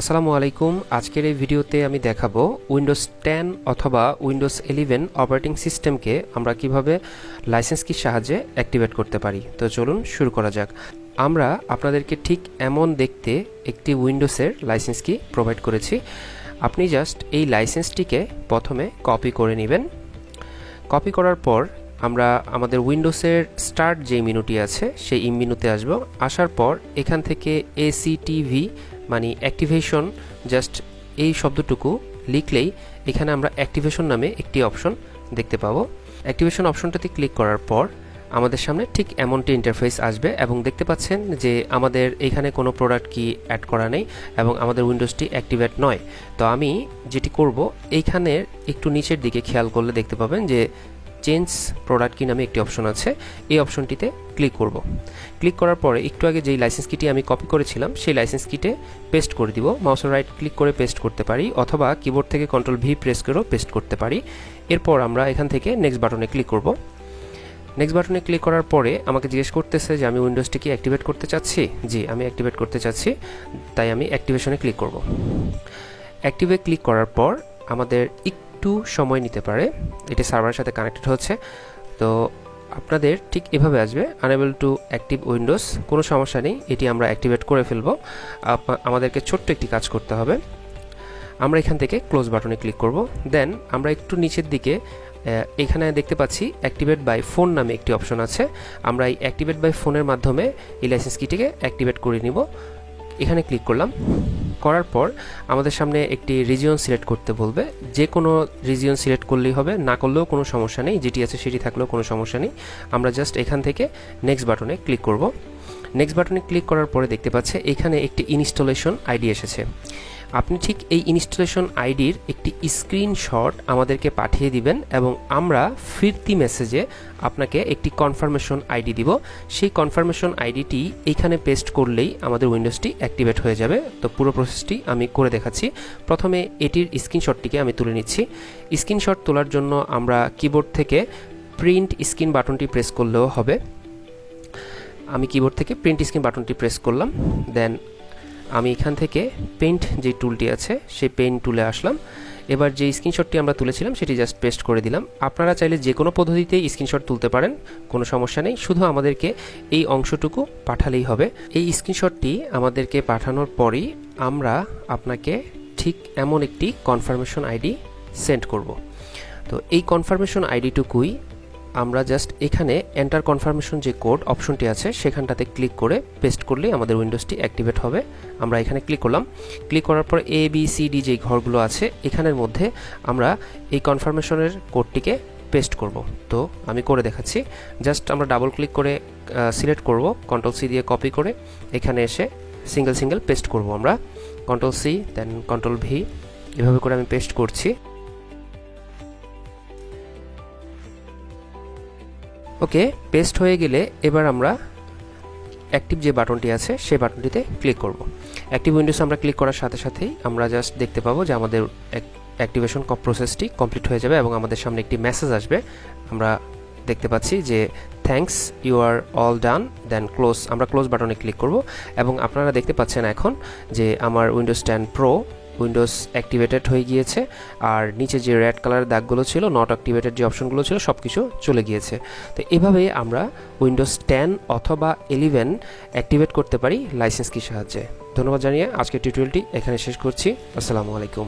আসসালামু আলাইকুম। আজকের এই ভিডিওতে আমি দেখাবো উইন্ডোজ টেন অথবা উইন্ডোজ ইলেভেন অপারেটিং সিস্টেমকে আমরা কীভাবে লাইসেন্স কির সাহায্যে অ্যাক্টিভেট করতে পারি। তো চলুন শুরু করা যাক। আমরা আপনাদেরকে ঠিক এমন দেখতে একটি উইন্ডোজের লাইসেন্স কি প্রোভাইড করেছি। আপনি জাস্ট এই লাইসেন্সটিকে প্রথমে কপি করে নেবেন। কপি করার পর আমরা আমাদের উইন্ডোজের স্টার্ট যে মেনুটি আছে, সেই মেনুতে আসব। আসার পর এখান থেকে এসিটিভি মানে অ্যাক্টিভেশন জাস্ট এই শব্দটুকু লিখলেই এখানে আমরা অ্যাক্টিভেশন নামে একটি অপশন দেখতে পাবো। অ্যাক্টিভেশন অপশনটাতে ক্লিক করার পর আমাদের সামনে ঠিক এমনটি ইন্টারফেস আসবে এবং দেখতে পাচ্ছেন যে আমাদের এখানে কোনো প্রোডাক্ট কি অ্যাড করা নেই এবং আমাদের উইন্ডোজটি অ্যাক্টিভেট নয়। তো আমি যেটি করব, এইখানের একটু নিচের দিকে খেয়াল করলে দেখতে পাবেন যে চেঞ্জ প্রোডাক্ট কি নামে একটি অপশন আছে। এই অপশনটিতে ক্লিক করব। ক্লিক করার পরে একটু আগে যেই লাইসেন্স কিটি আমি কপি করেছিলাম, সেই লাইসেন্স কিটে পেস্ট করে দিব। মাউসের রাইট ক্লিক করে পেস্ট করতে পারি, অথবা কিবোর্ড থেকে কন্ট্রোল ভি প্রেস করেও পেস্ট করতে পারি। এরপর আমরা এখান থেকে নেক্সট বাটনে ক্লিক করব। নেক্সট বাটনে ক্লিক করার পরে আমাকে জিজ্ঞেস করতেছে যে, আমি উইন্ডোজটি কি অ্যাক্টিভেট করতে চাচ্ছি? জি, আমি অ্যাক্টিভেট করতে চাচ্ছি, তাই আমি অ্যাক্টিভেশনে ক্লিক করব। অ্যাক্টিভে ক্লিক করার পর আমাদের সময় নিতে পারে। এটি সার্ভারের সাথে কানেক্টেড হচ্ছে। তো আপনাদের ঠিক এভাবে আসবে। আনএবল টু অ্যাক্টিভ উইন্ডোজ কোনো সমস্যা নেই। এটি আমরা অ্যাক্টিভেট করে ফেলব। আমাদেরকে ছোট্ট একটি কাজ করতে হবে। আমরা এখান থেকে ক্লোজ বাটনে ক্লিক করব। দেন আমরা একটু নিচের দিকে এখানে দেখতে পাচ্ছি অ্যাক্টিভেট বাই ফোন নামে একটি অপশন আছে। আমরা এই অ্যাক্টিভেট বাই ফোনের মাধ্যমে এই লাইসেন্স কিটিকে অ্যাক্টিভেট করে নিব। এখানে ক্লিক করলাম। করার পর আমাদের সামনে একটি রিজিয়ন সিলেক্ট করতে বলবে। যে কোনো রিজিয়ন সিলেক্ট করলেই হবে, না করলেও কোনো সমস্যা নেই। যেটি আছে সেটি থাকলেও কোনো সমস্যা নেই। আমরা জাস্ট এখান থেকে নেক্সট বাটনে ক্লিক করব। নেক্সট বাটনে ক্লিক করার পরে দেখতে পাচ্ছে এখানে একটি ইনস্টলেশন আইডি এসেছে। আপনি ঠিক এই ইনস্টলেশন আইডির একটি স্ক্রিনশট আমাদেরকে পাঠিয়ে দিবেন এবং আমরা ফিরতি মেসেজে আপনাকে একটি কনফার্মেশন আইডি দিব। সেই কনফার্মেশন আইডিটি এইখানে পেস্ট করলেই আমাদের উইন্ডোজটি অ্যাক্টিভেট হয়ে যাবে। তো পুরো প্রসেসটি আমি করে দেখাচ্ছি। প্রথমে এটির স্ক্রিনশটটিকে আমি তুলে নিচ্ছি। স্ক্রিনশট তোলার জন্য আমরা কিবোর্ড থেকে প্রিন্ট স্ক্রিন বাটনটি প্রেস করলেও হবে। আমি কিবোর্ড থেকে প্রিন্ট স্ক্রিন বাটনটি প্রেস করলাম। দেন আমি এখান থেকে পেন্ট যে টুলটি আছে, সেই পেন্ট টুলে আসলাম। এবার যে স্ক্রিনশটটি আমরা তুলেছিলাম, সেটি জাস্ট পেস্ট করে দিলাম। আপনারা চাইলে যে কোনো পদ্ধতিতেই স্ক্রিনশট তুলতে পারেন, কোনো সমস্যা নেই। শুধু আমাদেরকে এই অংশটুকু পাঠালেই হবে। এই স্ক্রিনশটটি আমাদেরকে পাঠানোর পরই আমরা আপনাকে ঠিক এমন একটি কনফার্মেশন আইডি সেন্ড করব। তো এই কনফার্মেশন আইডিটুকুই আমরা জাস্ট এখানে এন্টার কনফার্মেশন যে কোড অপশনটি আছে, সেখানটাতে ক্লিক করে পেস্ট করলেই আমাদের উইন্ডোজটি অ্যাক্টিভেট হবে। আমরা এখানে ক্লিক করলাম। ক্লিক করার পর এ বি সি ডি যে ঘরগুলো আছে, এখানের মধ্যে আমরা এই কনফার্মেশনের কোডটিকে পেস্ট করব। তো আমি করে দেখাচ্ছি। জাস্ট আমরা ডাবল ক্লিক করে সিলেক্ট করব। কন্ট্রোল সি দিয়ে কপি করে এখানে এসে সিঙ্গেল সিঙ্গেল পেস্ট করব আমরা। Control C then control V এভাবে করে আমি পেস্ট করছি। ওকে পেস্ট হয়ে গেলে এবার আমরা অ্যাক্টিভ যে বাটনটি আছে, সেই বাটনটিতে ক্লিক করব। অ্যাক্টিভ উইন্ডোজ আমরা ক্লিক করার সাথে সাথেই আমরা জাস্ট দেখতে পাবো যে আমাদের অ্যাক্টিভেশন প্রসেসটি কমপ্লিট হয়ে যাবে এবং আমাদের সামনে একটি মেসেজ আসবে। আমরা দেখতে পাচ্ছি যে thanks you are all done then close আমরা ক্লোজ বাটনে ক্লিক করব। এবং আপনারা দেখতে পাচ্ছেন এখন যে, আমার Windows ten pro Windows activated হয়ে গিয়েছে। আর নিচে যে রেড কালারের দাগগুলো ছিল নট অ্যাক্টিভেটেড যে অপশনগুলো ছিল সব কিছু চলে গিয়েছে। তো এভাবে আমরা উইন্ডোজ টেন অথবা ইলেভেন অ্যাক্টিভেট করতে পারি লাইসেন্স কি সাহায্যে। ধন্যবাদ জানিয়ে আজকের টিউটোরিয়ালটি এখানে শেষ করছি। আসসালামু আলাইকুম।